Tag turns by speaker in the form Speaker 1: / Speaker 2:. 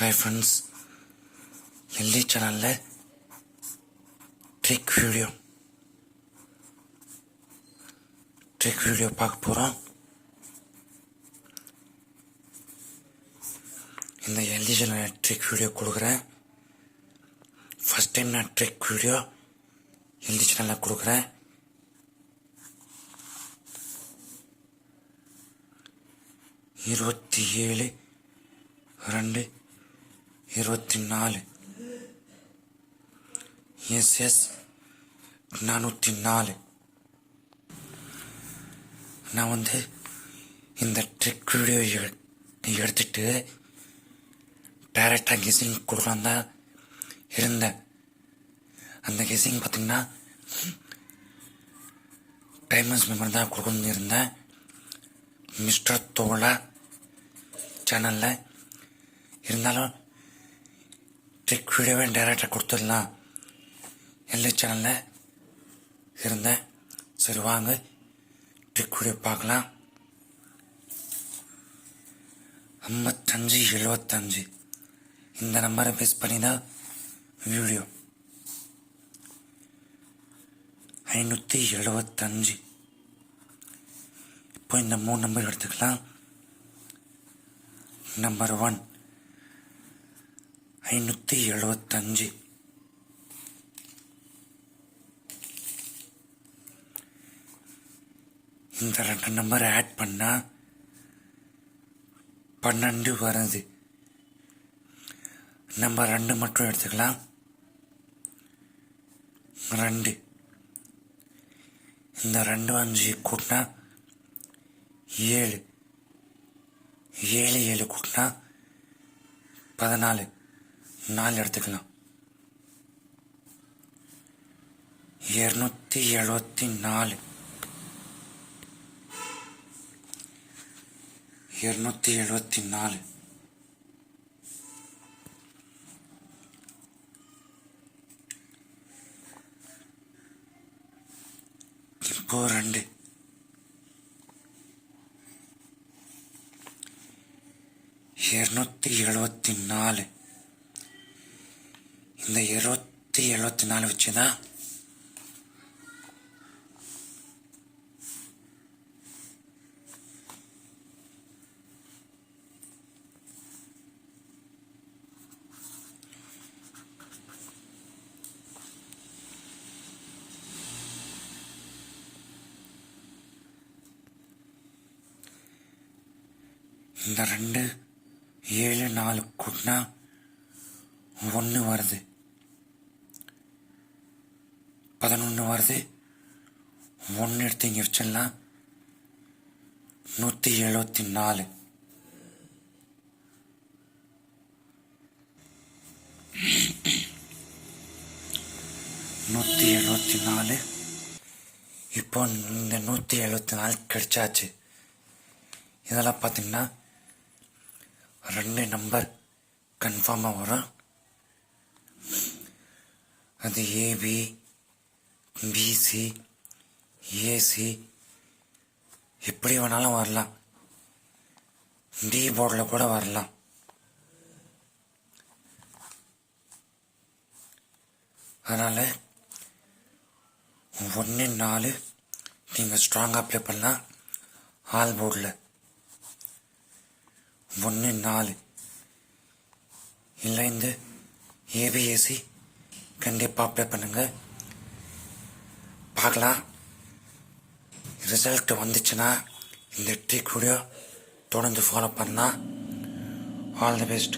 Speaker 1: Hi friends எல்லி சேனலில் trick video trick video பார்க்க போகிறோம் இந்த எல்லி சேனலில் ட்ரிக் வீடியோ கொடுக்குறேன் ஃபஸ்ட் டைம் நான் ட்ரிக் வீடியோ எல்லி சேனலில் கொடுக்குறேன் இருபத்தி ஏழு ரெண்டு இருபத்தி நாலு எஸ்எஸ் நானூற்றி நாலு நான் வந்து இந்த ட்ரிக் வீடியோ எடுத்துட்டு டேரெக்டாக கெஸிங் கொடுக்கலாம் தான் இருந்தேன். அந்த கெஸிங் பார்த்தீங்கன்னா டைமர்ஸ் மெம்பர் தான் கொடுக்கணும்னு இருந்தேன். மிஸ்டர் தோழா சேனலில் இருந்தாலும் ட்ரிக் வீடியோவே டேரக்டாக கொடுத்துடலாம்? எல்லை சேனலில் இருந்தேன். சரி வாங்க. ட்ரிக் வீடியோ பார்க்கலாம். ஐம்பத்தஞ்சு எழுபத்தஞ்சு. இந்த நம்பரை பேஸ் பண்ணி தான் வீடியோ ஐநூற்றி எழுபத்தஞ்சு. இப்போ இந்த மூணு நம்பர் எடுத்துக்கலாம். நம்பர் ஒன் ஐநூற்றி எழுபத்தஞ்சு இந்த ரெண்டு நம்பர் ஆட் பண்ணா பன்னெண்டு வருது. நம்ம ரெண்டு மட்டும் எடுத்துக்கலாம். ரெண்டு. இந்த ரெண்டு அஞ்சு கூட்டினா ஏழு. ஏழு ஏழு கூட்டினா பதினாலு. நாலு எடுத்துக்கலாம். இருநூத்தி எழுபத்தி நாலு. இருநூத்தி எழுபத்தி நாலு. இப்போ ரெண்டு. இருநூத்தி எழுபத்தி நாலு. இந்த இருபத்தி எழுபத்தி நாலு வச்சுதான் இந்த ரெண்டு ஏழு நாலு கூட்டினா ஒன்று வருது. பதினொன்று வருது. ஒன்று எடுத்து இங்கே வச்சிடலாம். நூற்றி எழுபத்தி நாலு. நூற்றி எழுபத்தி நாலு. இப்போ இந்த நூற்றி எழுபத்தி நாலு கிடைச்சாச்சு. இதெல்லாம் பார்த்தீங்கன்னா ரெண்டு நம்பர் கன்ஃபார்மாக வரும். அது ஏபி பிசி ஏசி எப்படி வேணாலும் வரலாம். டி போர்டில் கூட வரலாம். அதனால் ஒன்று நாலு நீங்கள் ஸ்ட்ராங்காக அப்ளை பண்ணலாம். ஆல் போர்டில் ஒன்று நாலு. இல்லை இந்த ஏபிஎஸ்சி கண்டிப்பாக அப்ளை பண்ணுங்கள் பார்க்கலாம். ரிசல்ட் வந்துச்சுன்னா இந்த ட்ரிக் வீடியோ தொடர்ந்து ஃபாலோ பண்ணால் ஆல் தி பெஸ்ட்